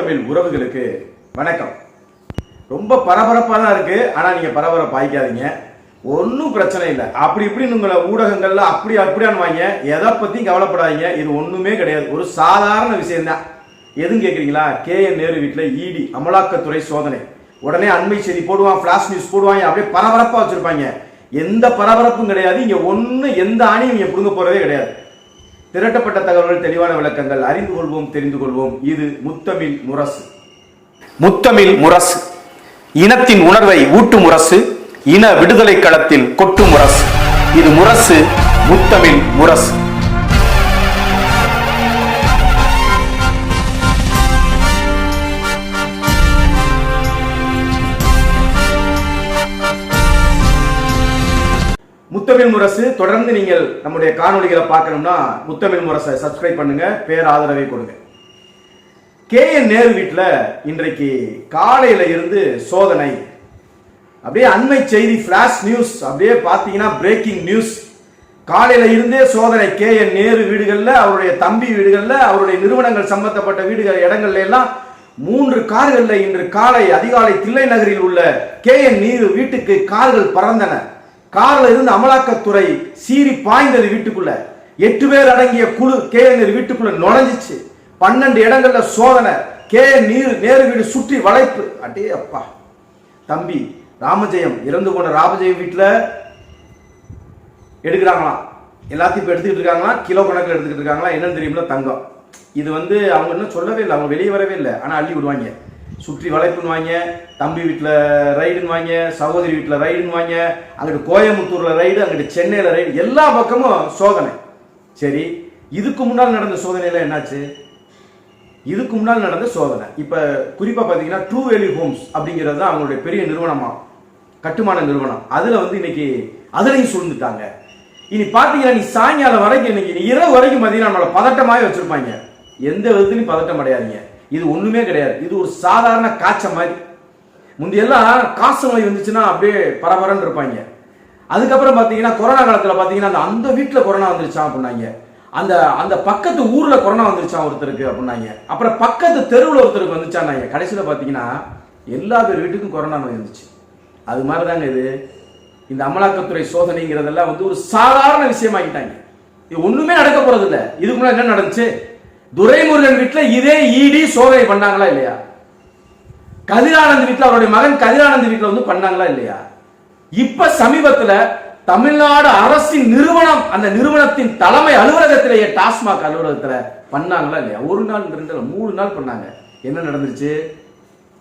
தமிழ் உறவுகளுக்கு வணக்கம். ரொம்ப பரபரப்பாக தான் இருக்கு. ஆனால் நீங்கள் பரபரப்பு ஆகிக்காதீங்க ஒன்றும் பிரச்சனை இல்லை. அப்படி இப்படின்னு உங்களை ஊடகங்கள்ல அப்படி அப்படியான்னு வாங்க. எதை பற்றியும் கவலைப்படாதீங்க. இது ஒன்றுமே கிடையாது. ஒரு சாதாரண விஷயம்தான். எதுவும் கேட்குறீங்களா கே. என். நேரு வீட்டில் இடி அமலாக்கத்துறை சோதனை. உடனே அண்மை செய்தி போடுவான் ஃப்ளாஷ் நியூஸ் போடுவாங்க. அப்படியே பரபரப்பாக வச்சிருப்பாங்க. எந்த பரபரப்பும் கிடையாது. இங்கே ஒன்று எந்த ஆணையும் இங்கே பிடுங்க போகிறதே கிடையாது. திரட்டப்பட்ட தகவல்கள் தெளிவான விளக்கங்கள் அறிந்து கொள்வோம் தெரிந்து கொள்வோம். இது முத்தமிழ் முரசு. முத்தமிழ் முரசு. இனத்தின் உணர்வை ஊட்டும் முரசு. இன விடுதலை களத்தில் கொட்டும் முரசு. இது முரசு முத்தமிழ் முரசு. முத்தமிழ் முரசு தொடர்ந்து நீங்கள் நம்முடைய காணொளிகளை பார்க்கணும்னா முத்தமிழ் முரசை சப்ஸ்கிரைப் பண்ணுங்க பேர் ஆதரவை கொடுங்க. கே என் நேரு வீட்டில் இன்றைக்கு காலையில இருந்து சோதனை. அப்படியே அண்மை செய்தி ஃபிளாஷ் நியூஸ் அப்படியே பார்த்தீங்கன்னா பிரேக்கிங் நியூஸ் காலையில இருந்தே சோதனை கே என் நேரு வீடுகளில் அவருடைய தம்பி வீடுகளில் அவருடைய நிறுவனங்கள் சம்பந்தப்பட்ட வீடுகள் இடங்கள்ல எல்லாம் மூன்று கார்களில் இன்று காலை அதிகாலை தில்லை நகரில் உள்ள கே என் நேரு வீட்டுக்கு கார்கள் பறந்தன. காரில் இருந்து அமலாக்கத்துறை சீறி பாய்ந்தது வீட்டுக்குள்ள. எட்டு பேர் அடங்கிய குழு கே என் வீட்டுக்குள்ள நுழைஞ்சிச்சு. பன்னெண்டு இடங்கள்ல சோதனை. கே நீர் நேரு வீடு சுற்றி வளைப்பு. அடே அப்பா. தம்பி ராமஜெயம். இறந்து போன ராமஜெயம் வீட்டில் எடுக்கிறாங்களாம். எல்லாத்தையும் இப்போ எடுத்துக்கிட்டு இருக்காங்களாம். கிலோ கணக்கில் எடுத்துக்கிட்டு இருக்காங்களா என்னன்னு தெரியுமில்ல தங்கம். இது வந்து அவங்க இன்னும் சொல்லவே இல்லை. அவங்க வெளியே வரவே இல்லை. ஆனால் அள்ளி விடுவாங்க. சுற்றி வளைப்புன்னு வாங்க தம்பி வீட்டில் ரைடுன்னு வாங்க சகோதரி வீட்டில் ரைடுன்னு வாங்க அங்கிட்டு கோயம்புத்தூரில் ரைடு அங்கிட்டு சென்னையில் ரைடு எல்லா பக்கமும் சோதனை. சரி இதுக்கு முன்னால் நடந்த சோதனையில் என்னாச்சு? இதுக்கு முன்னால் நடந்த சோதனை. இப்போ குறிப்பாக பார்த்தீங்கன்னா ட்ரூ வேலி ஹோம்ஸ் அப்படிங்கிறது தான் அவங்களுடைய பெரிய நிறுவனமாக கட்டுமான நிறுவனம். அதில் வந்து இன்னைக்கு அதுலையும் சூழ்ந்துட்டாங்க. இனி பார்த்தீங்கன்னா நீ சாயங்காலம் வரைக்கும் இன்னைக்கு இரவு வரைக்கும் பார்த்தீங்கன்னா நம்மளை பதட்டமாகவே வச்சுருப்பாங்க. எந்த விதத்துலையும் பதட்டம் அடையாதீங்க. இது ஒன்றுமே கிடையாது. இது ஒரு சாதாரண காய்ச்சல் மாதிரி. முந்தையெல்லாம் காசு நோய் வந்துச்சுன்னா அப்படியே பரபரன்னு இருப்பாங்க. அதுக்கப்புறம் பார்த்தீங்கன்னா கொரோனா காலத்தில் பார்த்தீங்கன்னா அந்த அந்த வீட்டில் கொரோனா வந்துருச்சான் அப்படின்னாங்க. அந்த அந்த பக்கத்து ஊரில் கொரோனா வந்துருச்சான் ஒருத்தருக்கு அப்படின்னாங்க. அப்புறம் பக்கத்து தெருவில் ஒருத்தருக்கு வந்துச்சான்னாங்க. கடைசியில் பார்த்தீங்கன்னா எல்லா பேர் வீட்டுக்கும் கொரோனா நோய் வந்துச்சு. அது மாதிரி தாங்க இது. இந்த அமலாக்கத்துறை சோதனைங்கிறதெல்லாம் வந்து ஒரு சாதாரண விஷயமாக்கிட்டாங்க. இது ஒன்றுமே நடக்க போகிறதில்ல இதுக்கு முன்னாடி என்ன நடந்துச்சு? துரைமுருகன் வீட்டில் இதே இடி சோதனை பண்ணாங்களா இல்லையா? கதிரானந்த் வீட்டில் அவருடைய மகன் கதிரானந்த் வீட்டில் வந்து பண்ணாங்களா இல்லையா? இப்ப சமீபத்தில் தமிழ்நாடு அரசின் நிறுவனம் அந்த நிறுவனத்தின் தலைமை அலுவலகத்திலேயே டாஸ்மாக் அலுவலகத்தில் பண்ணாங்களா இல்லையா? ஒரு நாள் ரெண்டு நாள் மூணு நாள் பண்ணாங்க. என்ன நடந்துருச்சு?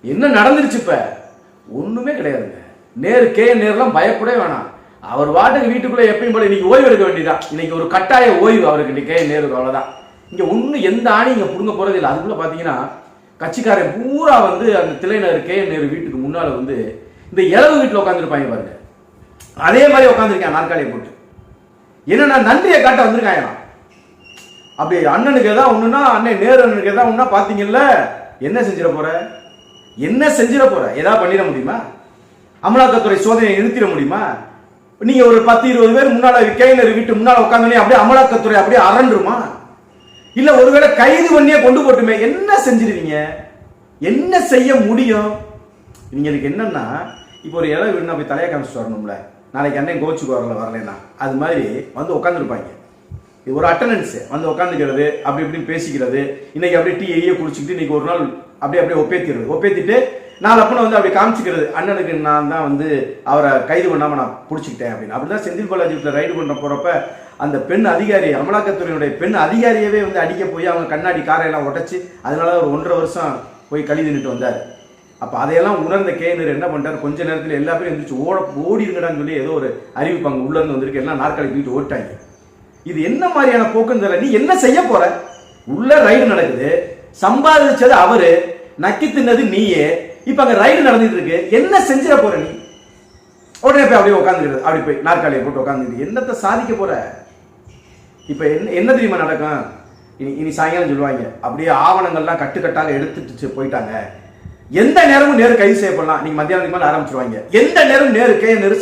என்ன நடந்துருச்சு இப்ப? ஒண்ணுமே கிடையாதுங்க. நேரு கே. நேர்லாம் பயப்படவே வேணாம். அவர் வாட்டுக்கு வீட்டுக்குள்ள எப்பயும் போல இன்னைக்கு ஓய்வு எடுக்க வேண்டியதான் இன்னைக்கு ஒரு கட்டாய ஓய்வு அவருக்கு. இன்னைக்கு கே. நேருக்கு அவ்வளவுதான். இங்க ஒன்றும் எந்த ஆணி இங்க புடுங்க போறது இல்லை. அதுக்குள்ள பாத்தீங்கன்னா கட்சிக்காரன் பூரா வந்து அந்த திளைநகர் கே நேரு வீட்டுக்கு முன்னால வந்து இந்த இளவு வீட்டில் உட்காந்துருப்பாங்க பாருங்க. அதே மாதிரி உட்காந்துருக்கேன் நாற்காலியை போட்டு. என்னன்னா நன்றியை காட்ட வந்திருக்காங்க அப்படி அண்ணனுக்கு ஏதாவது ஒண்ணுன்னா அண்ணன் நேரு அண்ணனுக்கு ஏதாவது ஒண்ணுனா பாத்தீங்கல்ல என்ன செஞ்சிட போற? என்ன செஞ்சிட போற? ஏதாவது பண்ணிட முடியுமா? அமலாக்கத்துறை சோதனையை நிறுத்திட முடியுமா? நீங்க ஒரு பத்து இருபது பேர் முன்னால கேனர் வீட்டு முன்னால உட்காந்தோடனே அப்படியே அமலாக்கத்துறை அப்படியே அரண்டுருமா? இல்ல ஒருவேளை கைது பண்ணியே கொண்டு போட்டுமே என்ன செஞ்சிருவீங்க? என்ன செய்ய முடியும்? இவங்களுக்கு என்னன்னா இப்போ ஒரு இடம் வீடு போய் தலையை காமிச்சு வரணும்ல. நாளைக்கு அண்ணன் கோச்சுக்கு வரல வரலன்னா. அது மாதிரி வந்து உட்காந்துருப்பாங்க இது ஒரு அட்டண்டன்ஸ் வந்து உட்காந்துக்கிறது அப்படி இப்படின்னு பேசிக்கிறது. இன்னைக்கு அப்படியே டீ ஐயே குடிச்சிக்கிட்டு இன்னைக்கு ஒரு நாள் அப்படியே அப்படியே ஒப்பேத்திடுறது. ஒப்பேத்திட்டு நாலு அப்பனை வந்து அப்படி காமிச்சிக்கிறது. அண்ணனுக்கு நான் தான் வந்து அவரை கைது பண்ணாமல் நான் பிடிச்சிக்கிட்டேன் அப்படின்னு. அப்படிதான் செந்தில் பாலாஜி வீட்டில் ரைடு பண்ண போகிறப்ப அந்த பெண் அதிகாரி அமலாக்கத்துறையினுடைய பெண் அதிகாரியவே வந்து அடிக்க போய் அவங்க கண்ணாடி காரையெல்லாம் உடச்சி அதனால ஒரு ஒன்றரை வருஷம் போய் கழி நின்றுட்டு வந்தார். அப்போ அதையெல்லாம் உணர்ந்த கேனர் என்ன பண்ணிட்டாரு? கொஞ்ச நேரத்தில் எல்லா பேரும் எந்திரிச்சு ஓட ஓடிருங்கடான்னு சொல்லி ஏதோ ஒரு அறிவிப்பாங்க அங்கே உள்ளேருந்து வந்திருக்கு. எல்லாம் நாற்காலி தூக்கிட்டு ஓட்டாங்க இது என்ன மாதிரியான போக்குன்னு தெரியல. நீ என்ன செய்ய போற? உள்ள ரைடு நடக்குது. சம்பாதிச்சது அவரு. நக்கி தின்னது நீயே. இப்போ அங்கே ரைடு நடந்துட்டு இருக்கு என்ன செஞ்சிட போற நீ? உடனே போய் அப்படியே உட்காந்துக்கிறது அப்படி போய் நாற்காலியை போட்டு உட்காந்துக்கிட்டு என்னத்தை சாதிக்க போற? இப்போ என்ன என்ன தெரியுமா நடக்கும்? இனி இனி சாயங்காலம் சொல்லுவாங்க. அப்படியே ஆவணங்கள்லாம் கட்டுக்கட்டாக எடுத்துட்டு போயிட்டாங்க. எந்த நேரமும் நேரு கைது செய்யப்படலாம். நீங்க மத்தியானத்துக்கு மேலே ஆரம்பிச்சிருவாங்க. எந்த நேரம் நேரு கே. நேரு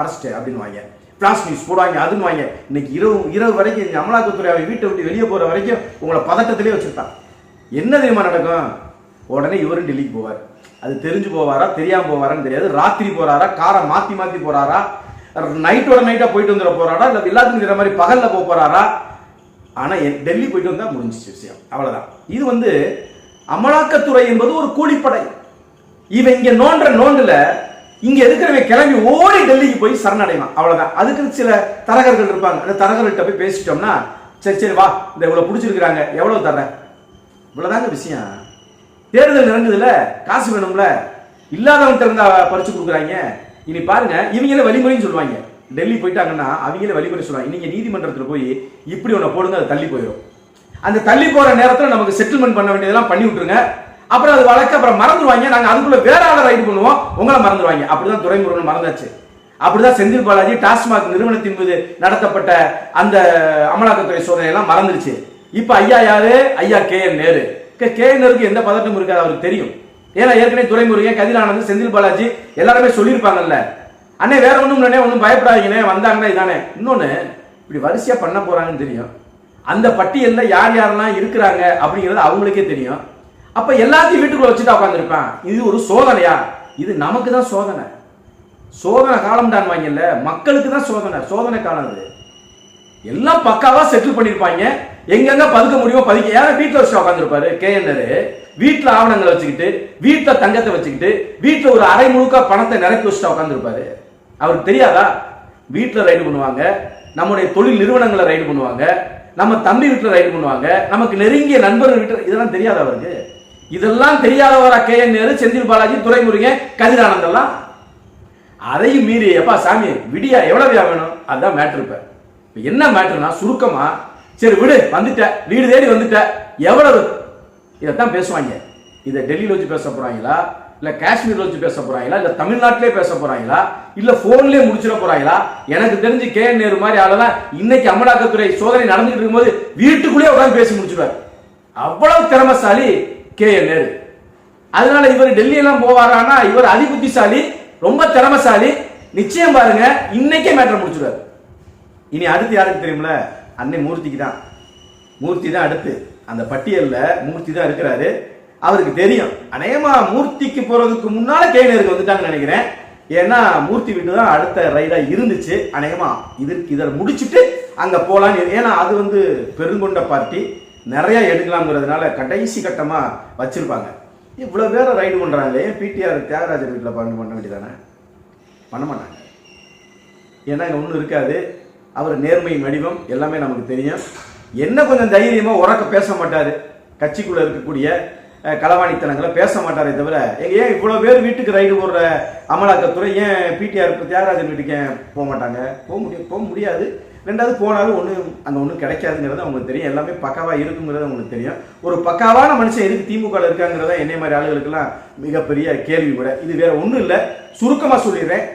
அரஸ்ட் அப்படின்னு வாங்க பிளாஸ் நியூஸ் போடுவாங்க அதுன்னு வாங்க இன்னைக்கு இரவு இரவு வரைக்கும் இந்த அமலாக்கத்துறை அவன் வீட்டை விட்டு வெளியே போற வரைக்கும் உங்களை பதட்டத்திலே வச்சிருப்பான். என்ன தெரியுமா நடக்கும்? உடனே இவரும் டெல்லிக்கு போவார். அது தெரிஞ்சு போவாரா தெரியாம போவாரான்னு தெரியாது. ராத்திரி போறாரா காரை மாத்தி மாத்தி போறாரா நைட்டோட நைட்டா போயிட்டு வந்துட போறாரா இல்ல எல்லாத்துக்கும் இந்த மாதிரி பகல்ல போக போறாரா? ஆனா டெல்லி போயிட்டு வந்தா முடிஞ்சிச்சு விஷயம். அவ்வளவுதான். இது வந்து அமலாக்கத்துறை என்பது ஒரு கூலிப்படை. இவன் இங்க நோன்ற நோண்டுல இங்க இருக்கிறவன் கிளம்பி ஓடி டெல்லிக்கு போய் சரணடைவான். அவ்வளவுதான். அதுக்கு சில தரகர்கள் இருப்பாங்க. அந்த தரகர்கள்ட்ட போய் பேசிட்டோம்னா சரி சரி வா இந்த இவ்வளவு பிடிச்சிருக்கிறாங்க எவ்வளவு தர்றேன்? இவ்வளவுதாங்க விஷயம். தேர்தல் நெருங்குதுல காசு வேணும்ல? இல்லாதவன்கிட்ட இருந்தா பறிச்சு கொடுக்குறாங்க. இனி பாருங்க இவங்களே வழிமுறைன்னு சொல்லுவாங்க. டெல்லி போயிட்டாங்கன்னா அவங்களே வழிமுறை சொல்லுவாங்க. நீங்க நீதிமன்றத்தில் போய் இப்படி ஒன்று போடுங்க அது தள்ளி போயிடும் அந்த தள்ளி போற நேரத்தில் நமக்கு செட்டில்மெண்ட் பண்ண வேண்டியதெல்லாம் பண்ணி விட்டுருங்க. அப்புறம் அது வழக்கு அப்புறம் மறந்துடுவாங்க நாங்க அதுக்குள்ள வேற ஆளை ரைடு பண்ணுவோம். உங்களை மறந்துடுவாங்க அப்படிதான் துறைமுருகன் மறந்தாச்சு. அப்படிதான் செந்தில் பாலாஜி டாஸ்மாக் நிறுவனத்தின் மீது நடத்தப்பட்ட அந்த அமலாக்கத்துறை சோதனை எல்லாம் மறந்துருச்சு. இப்ப ஐயா யாரு? ஐயா கே என் நேரு. கேஎனருக்கு எந்த பதட்டமும் இருக்காது அவருக்கு தெரியும். ஏன்னா ஏற்கனவே துறைமுருகன் கதிரானந்த் செந்தில் பாலாஜி எல்லாருமே சொல்லியிருப்பாங்கல்ல. அண்ணே வேற ஒன்றும் இல்லைண்ணே ஒன்றும் பயப்படாதீங்கண்ணே வந்தாங்கன்னா இதானே. இன்னொன்று இப்படி வரிசையாக பண்ண போகிறாங்கன்னு தெரியும். அந்த பட்டியலில் யார் யாரெல்லாம் இருக்கிறாங்க அப்படிங்கிறது அவங்களுக்கே தெரியும். அப்போ எல்லாத்தையும் வீட்டுக்குள்ளே வச்சுட்டு உட்காந்துருப்பான் இது ஒரு சோதனையா? இது நமக்கு தான் சோதனை. சோதனை காலம் தான் வாங்கல மக்களுக்கு தான் சோதனை. சோதனை காலம் அது எல்லாம் பக்காவா செட்டில் பண்ணிருப்பாங்க. எங்கெங்க பதுக்க முடியுமோ பதுக்க ஏன்னா வீட்டில் வச்சு உட்காந்துருப்பாரு கேஎன்ஆர் வீட்டில் ஆவணங்களை வச்சுக்கிட்டு வீட்டில் தங்கத்தை வச்சுக்கிட்டு வீட்டில் ஒரு அரை முழுக்க பணத்தை நிரப்பி வச்சுட்டு உட்காந்துருப்பாரு அவருக்கு தெரியாதா? வீட்டில் ரைடு பண்ணுவாங்க நம்முடைய தொழில் நிறுவனங்களை ரைடு பண்ணுவாங்க நம்ம தம்பி வீட்டில் ரைடு பண்ணுவாங்க நமக்கு நெருங்கிய நண்பர்கள் வீட்டில் இதெல்லாம் தெரியாதா அவருக்கு? இதெல்லாம் தெரியாதவரா கே என் நேரு செந்தில் பாலாஜி துரைமுருகன் கதிரானந்தெல்லாம் அதையும் மீறி எப்பா சாமி விடியா எவ்வளவு வேணும்? அதுதான் மேட்ரு இப்போ. என்ன மேட்ருனா சுருக்கமாக சரி விடு. வந்துட்ட. வீடு தேடி வந்துட்ட. எவ்வளவு? இதைத்தான் பேசுவாங்க. இதை டெல்லியில வச்சு பேச போறாங்களா? இல்ல காஷ்மீர்ல வச்சு பேச போறாங்களா? இல்ல தமிழ்நாட்டிலே பேச போறாங்களா? இல்ல போன்லயே முடிச்சிட போறாங்களா? எனக்கு தெரிஞ்சு கே. என். நேரு மாதிரி ஆளெல்லாம் இன்னைக்கு அமலாக்கத்துறை சோதனை நடந்துட்டு இருக்கும்போது வீட்டுக்குள்ளேயே உட்காந்து பேசி முடிச்சிடுவார் அவ்வளவு திறமசாலி கே. என். நேரு. அதனால இவர் டெல்லியெல்லாம் போவாரானா இவர் அதிபுத்திசாலி ரொம்ப திறமசாலி. நிச்சயம் பாருங்க இன்னைக்கே மேட்டர் முடிச்சிடுவார் இனி அடுத்து யாருக்கு தெரியுமில? அன்னை மூர்த்திக்கு தான் மூர்த்தி தான் அடுத்து. அந்த பட்டியலில் மூர்த்தி தான் இருக்கிறாரு. அவருக்கு தெரியும். அநேகமா மூர்த்திக்கு போறதுக்கு முன்னால கேனருக்கு வந்துட்டாங்கன்னு நினைக்கிறேன். ஏன்னா மூர்த்தி வீட்டு தான் அடுத்த ரைடா இருந்துச்சு. அநேகமா இதற்கு இதை முடிச்சுட்டு அங்க போலான்னு ஏன்னா அது வந்து பெருங்கொண்ட பார்ட்டி நிறைய எடுக்கலாம்ங்கிறதுனால கடைசி கட்டமா வச்சிருப்பாங்க. இவ்வளோ பேரை ரைடு பண்ணுறாங்களே பிடிஆர் தியாகராஜர் வீட்டில் பண்ண பண்ண வேண்டியதானே பண்ண மாட்டாங்க. ஏன்னா இங்கே ஒன்றும் இருக்காது. அவர் நேர்மையின் வடிவம் எல்லாமே நமக்கு தெரியும். என்ன கொஞ்சம் தைரியமாக உறக்க பேச மாட்டார்? கட்சிக்குள்ள இருக்கக்கூடிய களவாணித்தனங்களை பேச மாட்டாரே தவிர எங்க ஏன் இவ்வளவு பேர் வீட்டுக்கு ரைடு போடுற அமலாக்கத்துறை ஏன் பிடிஆர் தியாகராஜன் வீட்டுக்கு ஏன் போக மாட்டாங்க? போக முடியும் போக முடியாது. ரெண்டாவது போனாலும் ஒன்றும் அங்கே ஒன்றும் கிடைக்காதுங்கிறது அவங்களுக்கு தெரியும். எல்லாமே பக்காவாக இருக்குங்கிறது அவங்களுக்கு தெரியும். ஒரு பக்காவான மனுஷன் எதுக்கு திமுக இருக்காங்கிறத என்னை மாதிரி ஆளுகளுக்கெல்லாம் மிகப்பெரிய கேள்வி கூட. இது வேற ஒன்றும் இல்லை. சுருக்கமாக சொல்லிடுறேன்.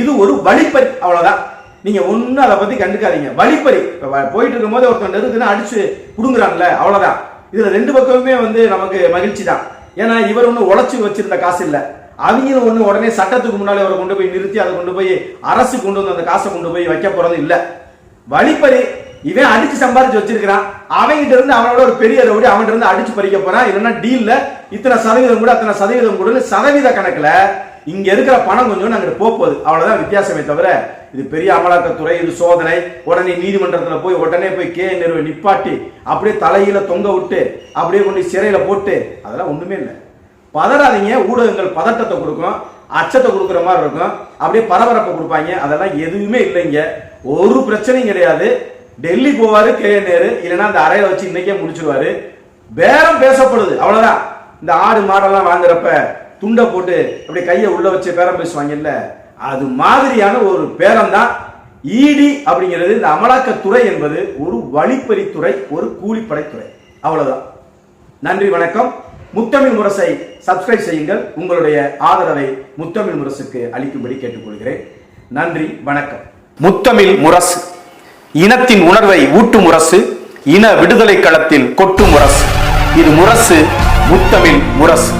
இது ஒரு வழிப்பறி அவ்வளோதான் நீங்கள் ஒன்றும் அதை பற்றி கண்டுக்காதீங்க. வழிப்பறி. இப்போ போயிட்டு இருக்கும்போது ஒருத்தன் நெருக்குன்னு அடிச்சு கொடுங்குறான்ல அவ்வளோதான் இதில் ரெண்டு பக்கமுமே வந்து நமக்கு மகிழ்ச்சி தான். ஏன்னா இவர் ஒன்றும் உழைச்சி வச்சிருந்த காசு இல்லை. அவங்களும் ஒன்று உடனே சட்டத்துக்கு முன்னாலே அவரை கொண்டு போய் நிறுத்தி அதை கொண்டு போய் அரசு கொண்டு வந்து அந்த காசை கொண்டு போய் வைக்க போறது இல்லை. வழிப்பறி. இவன் அடிச்சு சம்பாதிச்சு வச்சிருக்கிறான். அவன்கிட்ட இருந்து அவனோட ஒரு பெரிய ரவுடி அவன்கிட்ட இருந்து அடிச்சு பறிக்க போறான். இல்லைன்னா டீல்ல இத்தனை சதவீதம் கூட அத்தனை சதவீதம் கூட சதவீத கணக்குல இங்க இருக்கிற பணம் கொஞ்சம் அங்கிட்டு போக போகுது. அவ்வளவுதான் வித்தியாசமே தவிர இது பெரிய அமலாக்கத்துறை இது சோதனை. உடனே நீதிமன்றத்தில் போய் உடனே போய் கே நிறுவ நிப்பாட்டி அப்படியே தலையில தொங்க விட்டு அப்படியே கொண்டு சிறையில் போட்டு அதெல்லாம் ஒன்றுமே இல்லை. பதறாதீங்க ஊடகங்கள் பதட்டத்தை கொடுக்கும் அச்சத்தை கொடுக்குற மாதிரி இருக்கும். அப்படியே பரபரப்பை கொடுப்பாங்க. அதெல்லாம் எதுவுமே இல்லைங்க. ஒரு பிரச்சனையும் கிடையாது. டெல்லி போவார் கே நேரு இல்லைன்னா அந்த அறையில வச்சு இன்னைக்கே முடிச்சிருவாரு. பேரம் பேசப்படுது அவ்வளோதான் இந்த ஆடு மாடெல்லாம் வாங்குறப்ப துண்டை போட்டு அப்படியே கையை உள்ள வச்சு பேரம் பேசுவாங்கல்ல அது மாதிரியான ஒரு பேரம் தான் ஈடி அப்படிங்கிறது. இந்த அமலாக்கத்துறை என்பது ஒரு வழிப்பறித்துறை ஒரு கூலிப்படைத்துறை. அவ்வளவுதான். நன்றி வணக்கம். முத்தமிழ் முரசை சப்ஸ்கிரைப் செய்யுங்கள். உங்களுடைய ஆதரவை முத்தமிழ் முரசுக்கு அளிக்கும்படி கேட்டுக்கொள்கிறேன். நன்றி வணக்கம். முத்தமிழ் முரசு இனத்தின் உணர்வை ஊட்டும் முரசு இன விடுதலை களத்தில் கொட்டும் முரசு. இது முரசு முத்தமிழ் முரசு.